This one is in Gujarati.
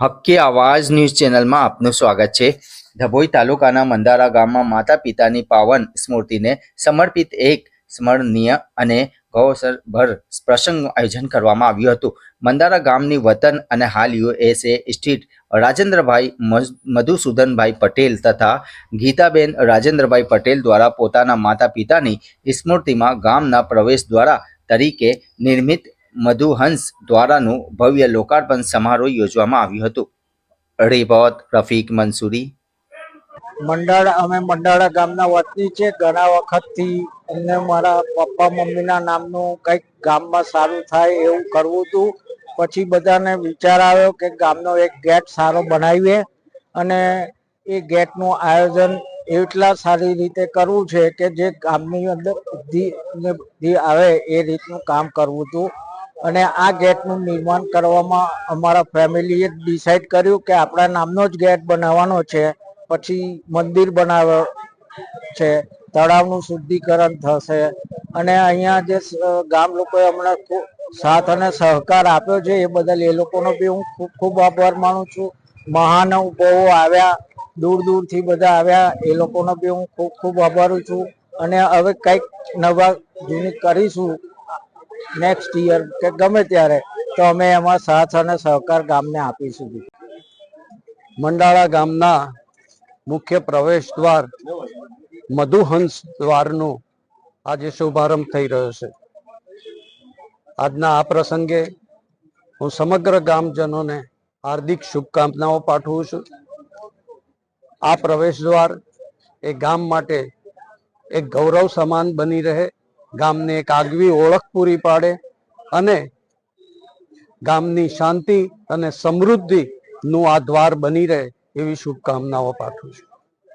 હક્કી આવાજ ન્યૂઝ ચેનલમાં આપનું સ્વાગત છે. ધભોઈ તાલુકાના મંદારા ગામમાં માતા પિતાની પાવન સ્મૃતિને સમર્પિત એક સ્મરણીય અને ગૌસરભર પ્રસંગનું આયોજન કરવામાં આવ્યું હતું. મંદારા ગામની વતન અને હાલ યુએસએ સ્થિત રાજેન્દ્રભાઈ મધુસૂદનભાઈ પટેલ તથા ગીતાબેન રાજેન્દ્રભાઈ પટેલ દ્વારા પોતાના માતા પિતાની સ્મૃતિમાં ગામના પ્રવેશ દ્વારા તરીકે નિર્મિત મધુહંસ દ્વારાનું ભવ્ય લોકાર્પણ સમારોહ યોજવામાં આવ્યું હતું. રિપોર્ટ રફીક મંસૂરી. મંડળ, અમે મંડાળા ગામના વતની છે. ઘણા વખતથી અમને મારા પપ્પા મમ્મીના નામનું કંઈક ગામમાં સારું થાય એવું કરવું હતું. પછી બધાને વિચાર આવ્યો કે ગામનો એક ગેટ સારો બનાવીએ અને એ ગેટનું આયોજન એટલા સારી રીતે કરવું છે કે જે ગામની અંદર બુદ્ધિ આવે એ રીતનું કામ કરવું હતું. અને આ ગેટનું નિર્માણ કરવામાં અમારા ફેમિલીએ ડિસાઈડ કર્યું કે આપણા નામનો જ ગેટ બનાવવાનો છે. પછી મંદિર બનાવ્યો છે. તળાવનું શુદ્ધિકરણ થશે. અને અહીંયા જે ગામ લોકોએ હમણાં સાથ અને સહકાર આપ્યો છે એ બદલ એ લોકોનો બી હું ખૂબ ખૂબ આભાર માનું છું. મહાનુભાવો આવ્યા, દૂર, દૂરથી બધા આવ્યા, એ લોકોનો બી હું ખૂબ ખૂબ આભારું છું. અને હવે કંઈક નવા જૂની કરીશું નેક્સ્ટ યર કે ગમે ત્યારે, તો અમે એમાં સાથ અને સહકાર ગામને આપીશું. મંડાળા ગામના મુખ્ય પ્રવેશ દ્વાર મધુહંસ દ્વારનો આજે શુભારંભ થઈ રહ્યો છે. આજના આ પ્રસંગે હું સમગ્ર ગામજનોને હાર્દિક શુભકામનાઓ પાઠવું છું. આ પ્રવેશ દ્વાર એ ગામ માટે એક ગૌરવ સમાન બની રહે. ગામને એક આગવી ઓળખ પૂરી પાડે અને ગામની શાંતિ અને સમૃદ્ધિ નું આ દ્વાર બની રહે એવી શુભકામનાઓ પાઠવું છું.